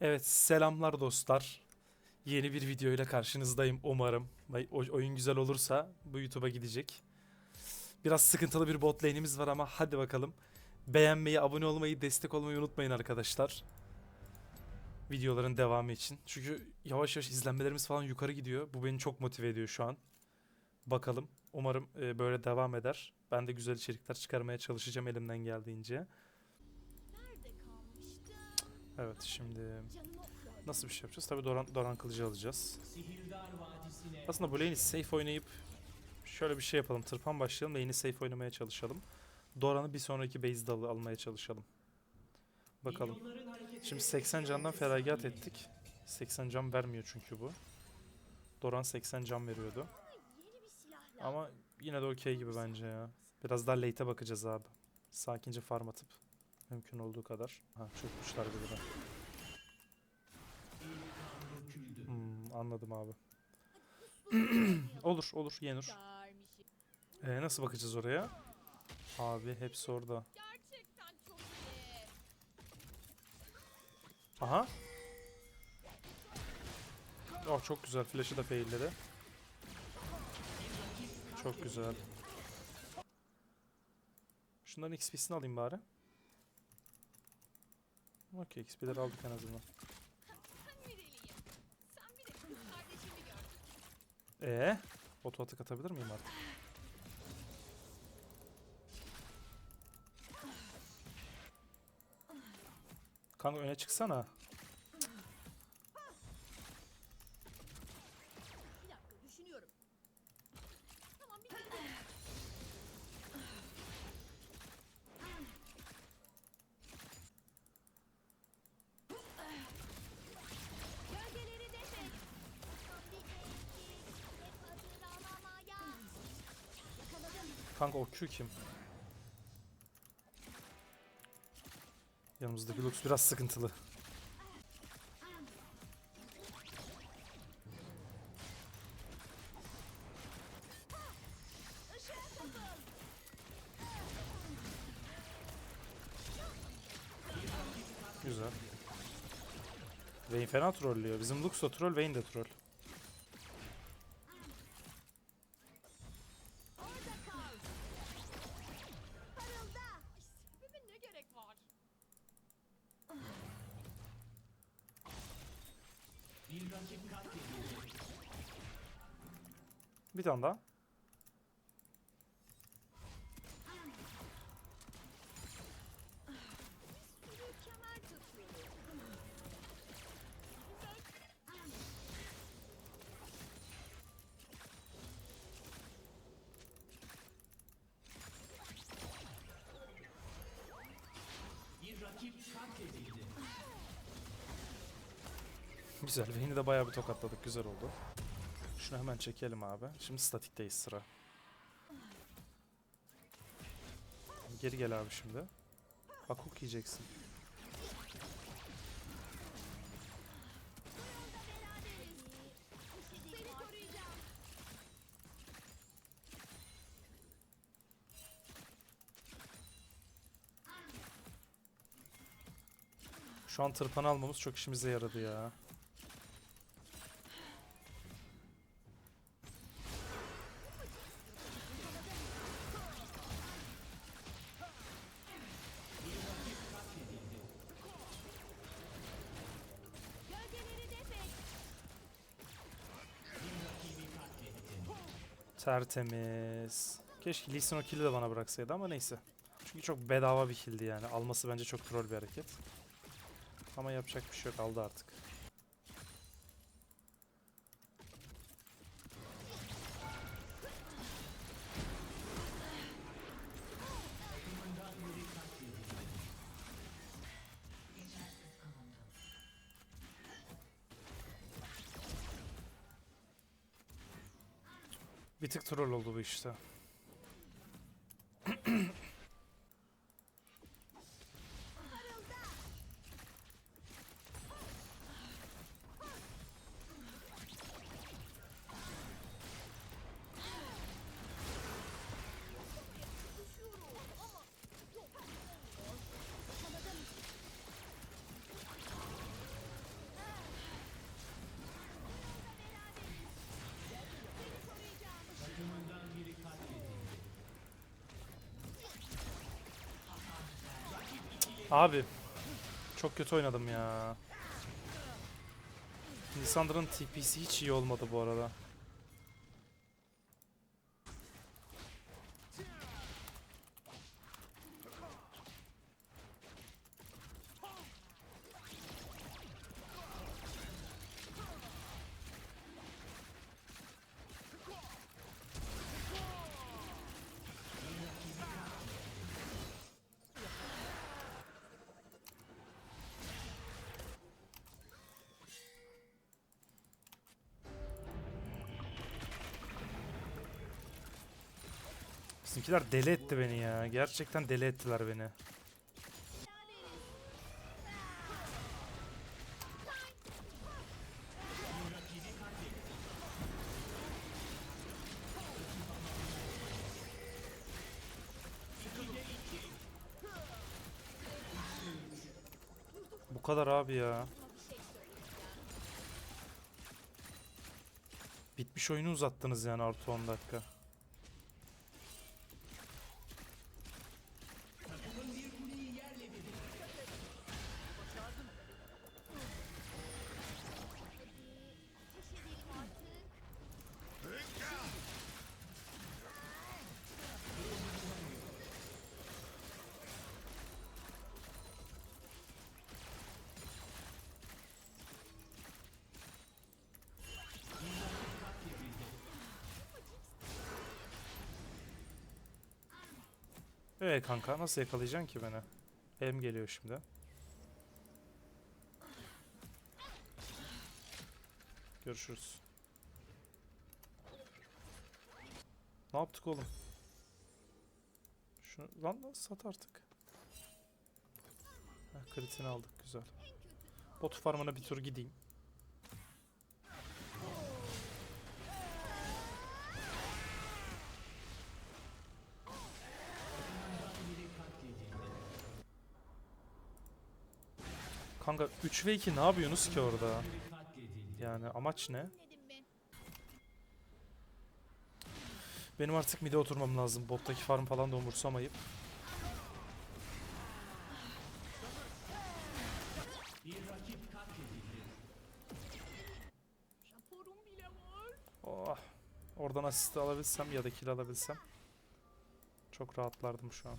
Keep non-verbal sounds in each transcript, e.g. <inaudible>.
Evet selamlar dostlar. Yeni bir video ile karşınızdayım umarım. Oyun güzel olursa bu YouTube'a gidecek. Biraz sıkıntılı bir bot lane'imiz var ama hadi bakalım. Beğenmeyi, abone olmayı, destek olmayı unutmayın arkadaşlar. Videoların devamı için. Çünkü yavaş yavaş izlenmelerimiz falan yukarı gidiyor. Bu beni çok motive ediyor şu an. Bakalım. Umarım e, böyle devam eder. Ben de güzel içerikler çıkarmaya çalışacağım elimden geldiğince. Evet şimdi. Nasıl bir şey yapacağız? Tabii Doran, Doran Kılıcı alacağız. Aslında bu lane'i safe oynayıp şöyle bir şey yapalım. Tırpan başlayalım. Lane'i safe oynamaya çalışalım. Doran'ı bir sonraki base'de al- almaya çalışalım. Bakalım. Şimdi 80 candan feragat ettik. 80 can vermiyor çünkü bu. Doran 80 can veriyordu. Ama yine de okey gibi bence ya. Biraz daha late'e bakacağız abi. Sakince farm atıp. Mümkün olduğu kadar. Ha çökmüşler bir de. Hmm, anladım abi. <clears throat> olur olur yenir. Ee, nasıl bakacağız oraya? Abi hepsi orada. Aha. Oh çok güzel. Flash'ı da failledi. Çok güzel. Şunların XP'sini alayım bari. Okey XP'leri aldık en azından. Ee, oto atık atabilir miyim artık? Kanka öne çıksana. Bir dakika düşünüyorum. Tamam bir dakika. Gölgeleri defek. Yakaladım. Kanka o Q kim? Yanımızdaki Lux biraz sıkıntılı. Güzel. Vayne fena trollüyor. Bizim Lux da troll, Vayne de troll. Bir tane daha. Güzel. Vayne'i de bayağı bir tokatladık. Güzel oldu. Şunu hemen çekelim abi. Şimdi statikteyiz sıra. Geri gel abi şimdi. Hook yiyeceksin. Şu an tırpanı almamız çok işimize yaradı ya. Tertemiz. Keşke Lee o kill'i de bana bıraksaydı ama neyse. Çünkü çok bedava bir kill'di yani. Alması bence çok troll bir hareket. Ama yapacak bir şey yok. Aldı artık. Tık troll oldu bu işte. Abi çok kötü oynadım ya. Lissandra'nın TP'si hiç iyi olmadı bu arada. Bizimkiler deli etti beni ya. Gerçekten deli ettiler beni. Bu kadar abi ya. Bitmiş oyunu uzattınız yani artı 10 dakika. Ee kanka nasıl yakalayacaksın ki beni? Elim geliyor şimdi. Görüşürüz. Ne yaptık oğlum? Şunu lan lan sat artık. Heh, kritini aldık güzel. Bot farmına bir tur gideyim. Kanka 3 ve 2 ne yapıyorsunuz ki orada? Yani amaç ne? Benim artık mide oturmam lazım. Bottaki farm falan da umursamayıp. Oh. Oradan asist alabilsem ya da kill alabilsem. Çok rahatlardım şu an.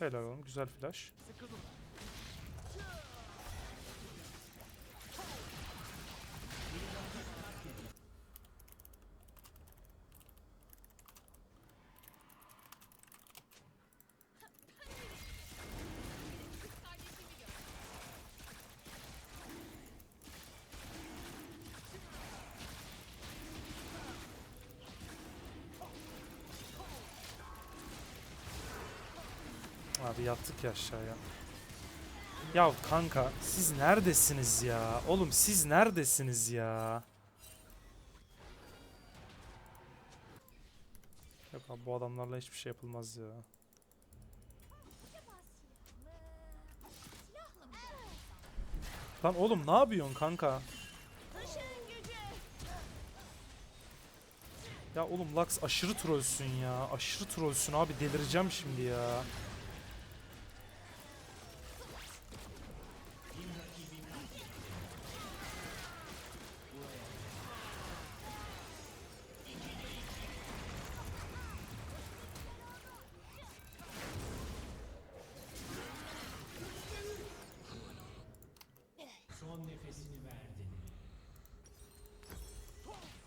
Helal oğlum güzel flash. Abi yattık ya aşağıya. Ya kanka siz neredesiniz ya? Oğlum siz neredesiniz ya? Yok abi bu adamlarla hiçbir şey yapılmaz ya. Lan oğlum ne yapıyorsun kanka? Ya oğlum Lux aşırı trollsün ya. Aşırı trollsün abi delireceğim şimdi ya.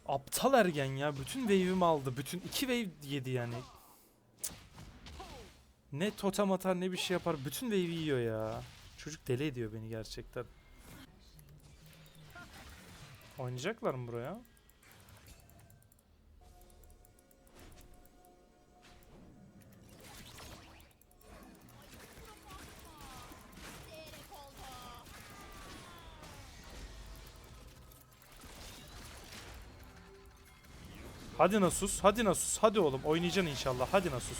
Aptal ergen ya. Bütün wave'imi aldı. Bütün iki wave yedi yani. Ne totem atar ne bir şey yapar. Bütün wave'i yiyor ya. Çocuk deli ediyor beni gerçekten. Oynayacaklar mı buraya? Hadi Nasus, hadi Nasus, hadi oğlum oynayacaksın inşallah. Hadi Nasus.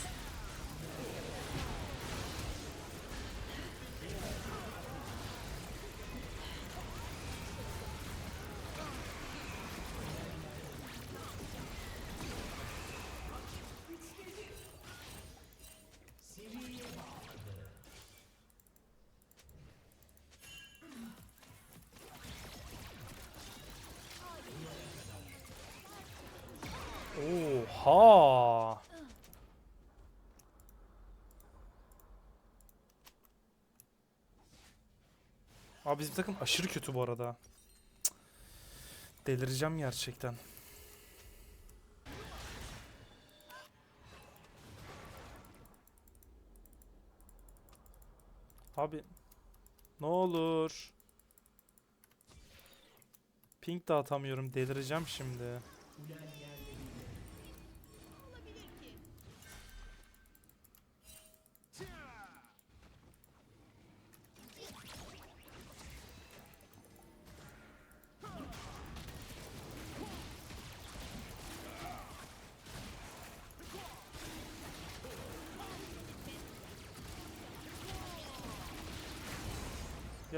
Oha. Abi bizim takım aşırı kötü bu arada. Delireceğim gerçekten. Abi ne olur. Ping de atamıyorum delireceğim şimdi. Gel, gel.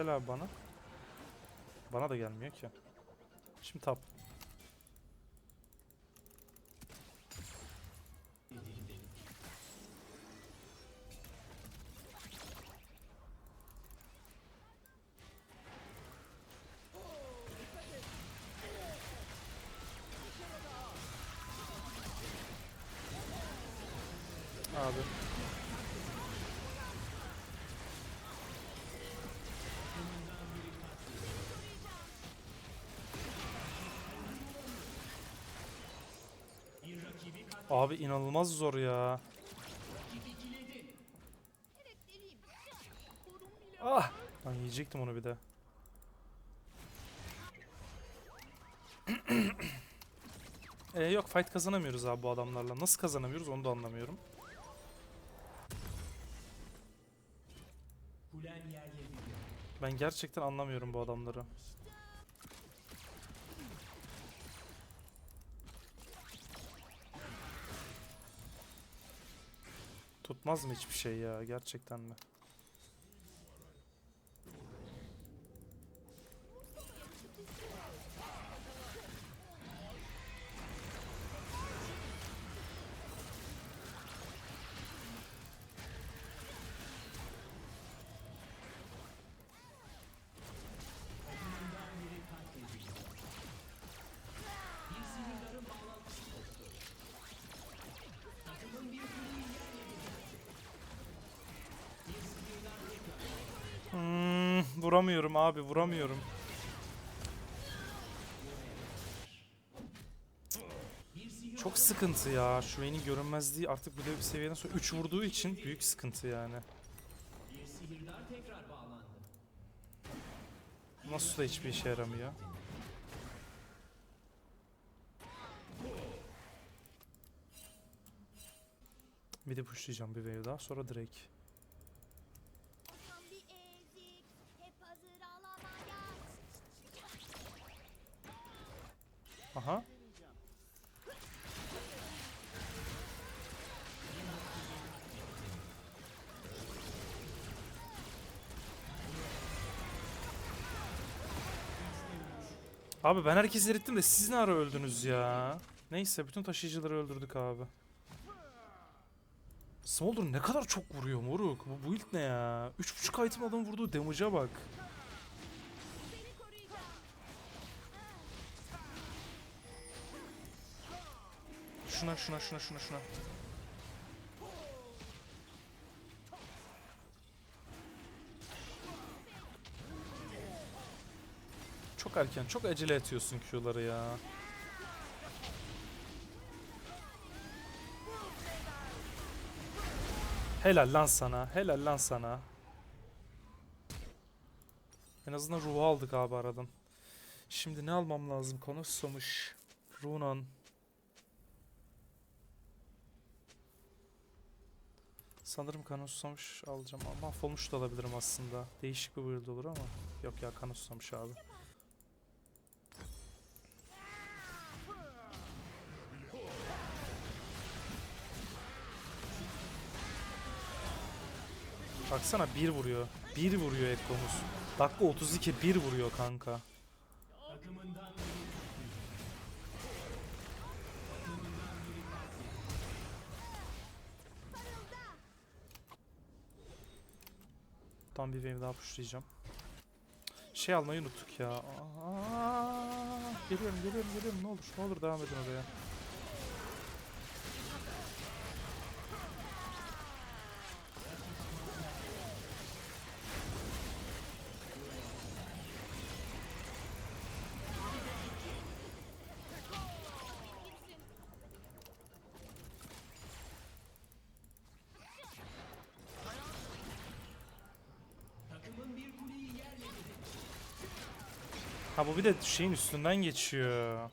Gel abi bana. Bana da gelmiyor ki. Şimdi tap. Abi inanılmaz zor ya. Ah! Ben yiyecektim onu bir de. <clears throat> e yok fight kazanamıyoruz abi bu adamlarla. Nasıl kazanamıyoruz onu da anlamıyorum. Ben gerçekten anlamıyorum bu adamları. Tutmaz mı hiçbir şey ya gerçekten mi? Vuramıyorum abi vuramıyorum. Çok sıkıntı ya. Şu Vayne'in görünmezliği artık böyle bir seviyeden sonra 3 vurduğu için büyük sıkıntı yani. Nasıl da hiçbir işe yaramıyor. Bir de pushlayacağım bir wave daha sonra Drake. Abi ben herkesi erittim de siz ne ara öldünüz ya? Neyse bütün taşıyıcıları öldürdük abi. Smolder ne kadar çok vuruyor moruk. Bu build ne ya? 3.5 item adam vurduğu damage'a bak. Şuna şuna şuna şuna şuna. Çok erken, çok acele ediyorsun Q'ları ya. Helal lan sana, helal lan sana. En azından ruhu aldık abi aradan. Şimdi ne almam lazım? Konuşsamış. Runan. Sanırım kanı susamış alacağım ama mahvolmuş da alabilirim aslında. Değişik bir build olur ama. Yok ya kanı susamış abi. Baksana bir vuruyor. Bir vuruyor Ekko'muz. Dakika 32 bir vuruyor kanka. Tam bir wave daha pushlayacağım. Şey almayı unuttuk ya. Aa, geliyorum geliyorum geliyorum ne olur ne olur devam edin oraya. Ha bu bir de şeyin üstünden geçiyor.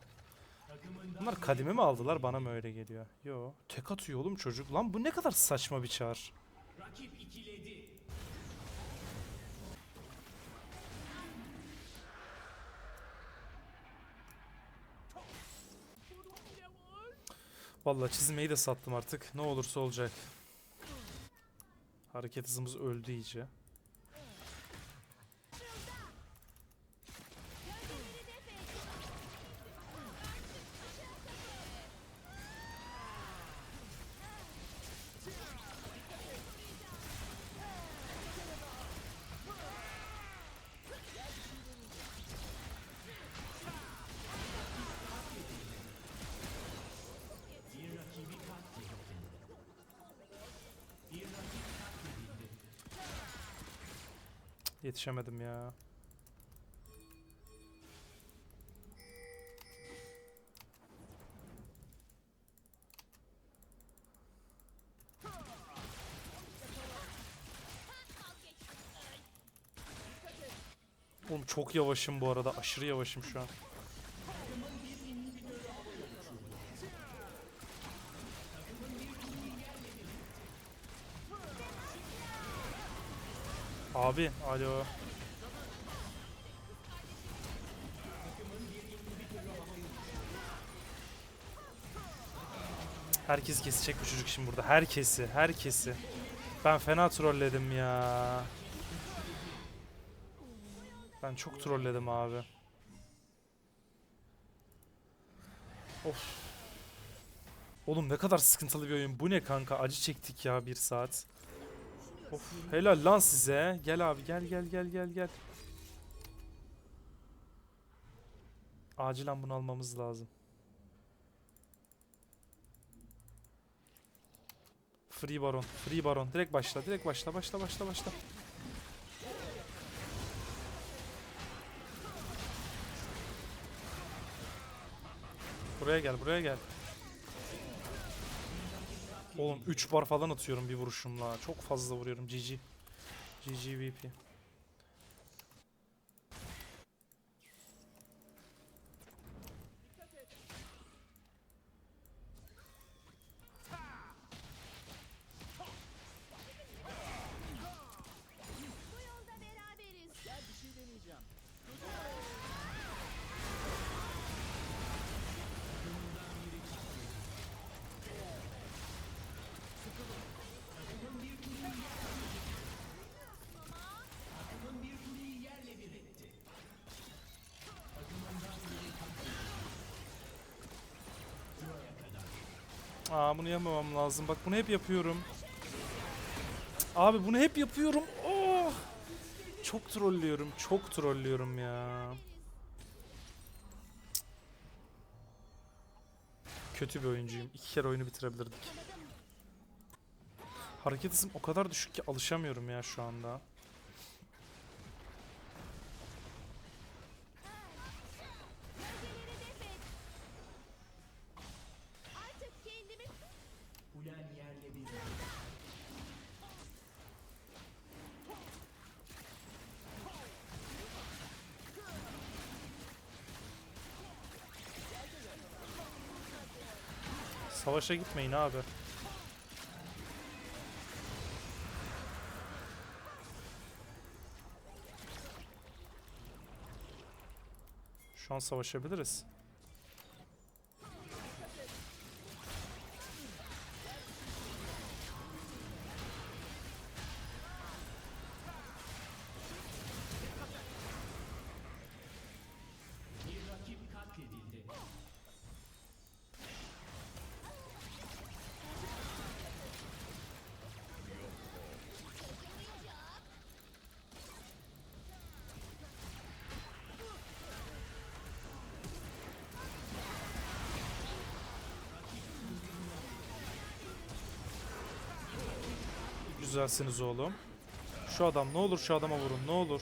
Bunlar kadimi mi aldılar bana mı öyle geliyor? Yo. Tek atıyor oğlum çocuk. Lan bu ne kadar saçma bir çağır. Vallahi çizmeyi de sattım artık. Ne olursa olacak. Hareket hızımız öldü iyice. Yetişemedim ya. Oğlum çok yavaşım bu arada. Aşırı yavaşım şu an. Abi, alo. Herkes kesecek bu çocuk şimdi burada. Herkesi, herkesi. Ben fena trolledim ya. Ben çok trolledim abi. Of. Oğlum ne kadar sıkıntılı bir oyun. Bu ne kanka? Acı çektik ya bir saat. Of helal lan size. Gel abi gel gel gel gel gel. Acilen bunu almamız lazım. Free Baron, Free Baron. Direkt başla, direkt başla, başla, başla, başla. Buraya gel, buraya gel. Oğlum 3 bar falan atıyorum bir vuruşumla. Çok fazla vuruyorum. GG. GG VP. Aa bunu yapmamam lazım. Bak bunu hep yapıyorum. Abi bunu hep yapıyorum. Oh! Çok trollüyorum. Çok trollüyorum ya. Kötü bir oyuncuyum. İki kere oyunu bitirebilirdik. Hareket hızım o kadar düşük ki alışamıyorum ya şu anda. Savaşa gitmeyin abi. Şu an savaşabiliriz. Güzelsiniz oğlum. Şu adam ne olur şu adama vurun ne olur.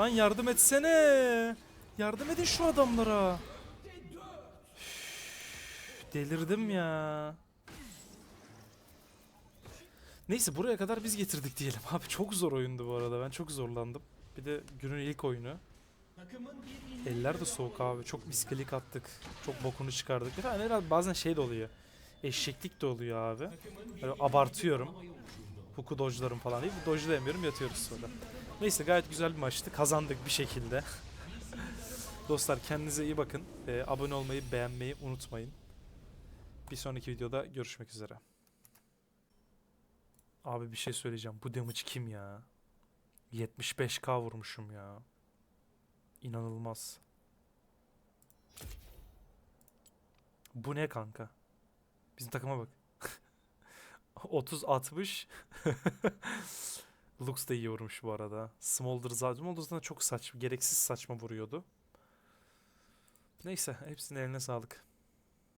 Lan yardım etsene. Yardım edin şu adamlara. Üf, Delirdim ya. Neyse buraya kadar biz getirdik diyelim <laughs> abi. Çok zor oyundu bu arada. Ben çok zorlandım. Bir de günün ilk oyunu. Eller de soğuk abi. Çok miskilik attık. Çok bokunu çıkardık. Yani herhalde bazen şey de oluyor. Eşeklik de oluyor abi. Böyle abartıyorum. Huku dojlarım falan değil. Dojlayamıyorum yatıyoruz sonra. Neyse gayet güzel bir maçtı. Kazandık bir şekilde. <laughs> Dostlar kendinize iyi bakın. Ee, abone olmayı, beğenmeyi unutmayın. Bir sonraki videoda görüşmek üzere. Abi bir şey söyleyeceğim. Bu damage kim ya? 75k vurmuşum ya. İnanılmaz. Bu ne kanka? Bizim takıma bak. 30 60. <laughs> Lux da iyi vurmuş bu arada. Smolder zaten Smolder zaten çok saçma, gereksiz saçma vuruyordu. Neyse, hepsinin eline sağlık.